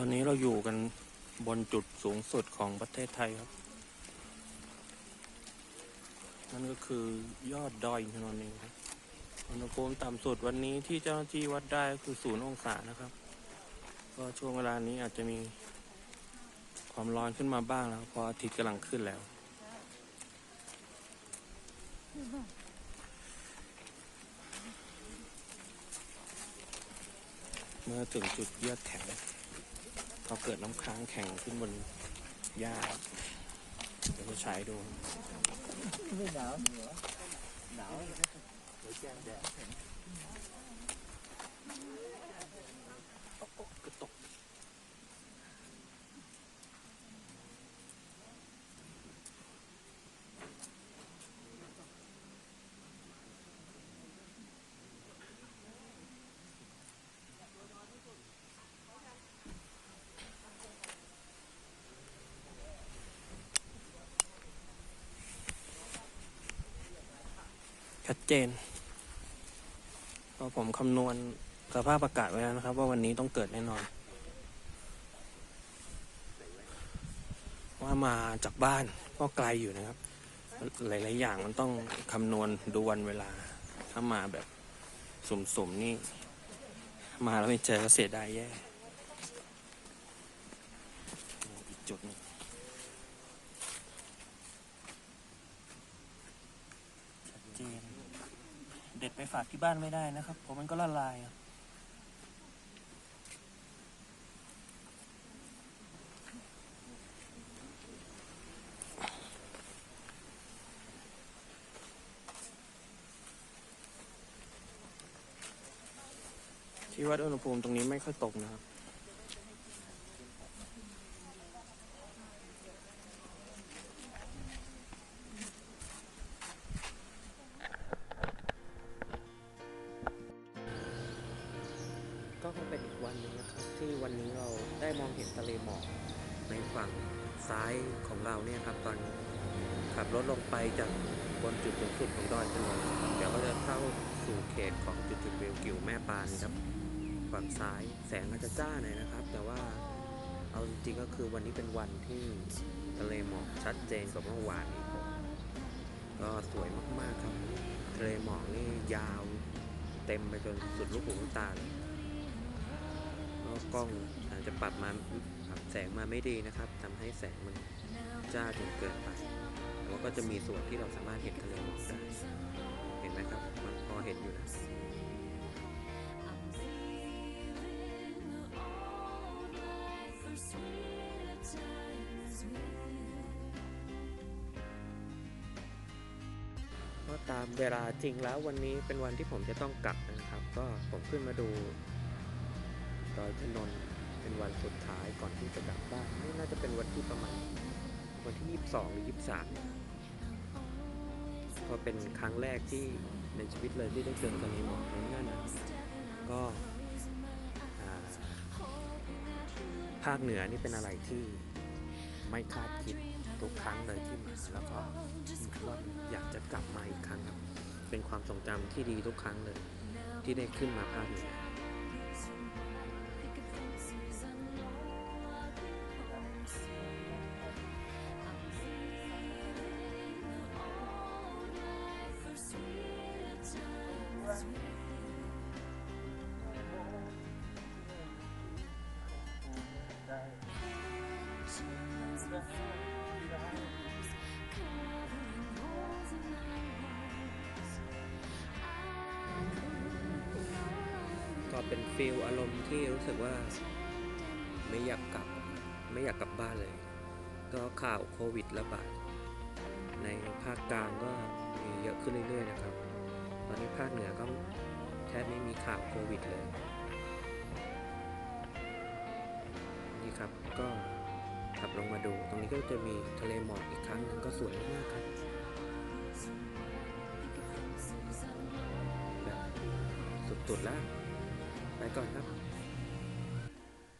ตอนนี้เราอยู่กันบนจุดสูงสุดของประเทศไทยครับ นั่นก็คือยอดดอยอินทนนท์เองครับอุณหภูมิต่ำสุดวันนี้ที่เจ้าหน้าที่วัดได้คือศูนย์องศานะครับ ก็ช่วงเวลานี้อาจจะมีความร้อนขึ้นมาบ้างแล้วพราะอาทิตย์กำลังขึ้นแล้ว เมื่อถึงจุดยอกแข็ง เขาเกิดน้ำค้างแข็งขึ้นบนหญ้าเดี๋ยวจะใช้ดูไม่หนาวเหรอหนาวเดี๋ยวแจ้งแดด ก็ตก ชัด เจนเพราะผมคำนวณสภาพอากาศไว้แล้วนะครับ ว่าวันนี้ต้องเกิดแน่นอน ว่ามาจากบ้านก็ไกลอยู่นะครับ หลาย ๆ อย่างมันต้องคำนวณดูวันเวลา ถ้ามาแบบสุ่ม ๆ นี่ มาแล้วไม่เจอก็เสียดายแย่อีกจุดหนึงชัดเจน เด็ดไปฝากที่บ้านไม่ได้นะครับเพราะมันก็ละลายที่วัดอุณหภูมิตรงนี้ไม่ค่อยตกนะครับ ก็คงเป็นอีกวันหนึงนะครับ ที่วันนี้เราได้มองเห็นทะเลหมอกในฝั่งซ้ายของเราเนี่ยครับ ตอนขับรถลงไปจากบนจุดสูงสุดของดอยถนนเดี๋ยวก็จะเข้าสู่เขตของจุดจุดวิวกิวแม่ปานครับ ฝั่งซ้ายแสงอาจจะจ้าหน่อยนะครับ แต่ว่าเอาจริงๆก็คือวันนี้เป็นวันที่ทะเลหมอกชัดเจนกว่าเมื่อวานนี้ผมก็สวยมากๆครับทะเลหมอกนี่ยาวเต็มไปจนสุดลูกหูลูกตาเลย แล้วกล้องอาจจะปรับมาปรับแสงมาไม่ดีนะครับทำให้แสงมันจ้าจนเกินไปแต่ว่าก็จะมีส่วนที่เราสามารถเห็นทะเลหมอกได้ เห็นไหมครับ มันพอเห็นอยู่นะก็ตามเวลาจริงแล้ววันนี้เป็นวันที่ผมจะต้องกลับนะครับ ก็ผมขึ้นมาดู ดอยพนนท์เป็นวันสุดท้ายก่อนที่จะกลับบ้านนี่น่าจะเป็นวันที่ประมาณวันที่ 22 หรือ 23เนี่ยก็เป็นครั้งแรกที่ในชีวิตเลยที่ได้เจอทะเลหมอกในนั่นนะก็ภาคเหนือนี่เป็นอะไรที่ไม่คาดคิดทุกครั้งเลยที่มาแล้วก็คิดว่าอยากจะกลับมาอีกครั้งครับ เป็นความทรงจำที่ดีทุกครั้งเลย ที่ได้ขึ้นมาภาคเหนือ เป็นฟีลอารมณ์ที่รู้สึกว่า ไม่อยากกลับ ไม่อยากกลับบ้านเลย ก็ข่าวโควิดระบาดในภาคกลางก็มีเยอะขึ้นเรื่อยๆนะครับ ตอนนี้ภาคเหนือก็แทบไม่มีข่าวโควิดเลย นี่ครับก็ขับลงมาดู ตรงนี้ก็จะมีทะเลหมอกอีกครั้งนึงก็สวยมากครับแบบสุดๆแล้ว ไปก่อนครับ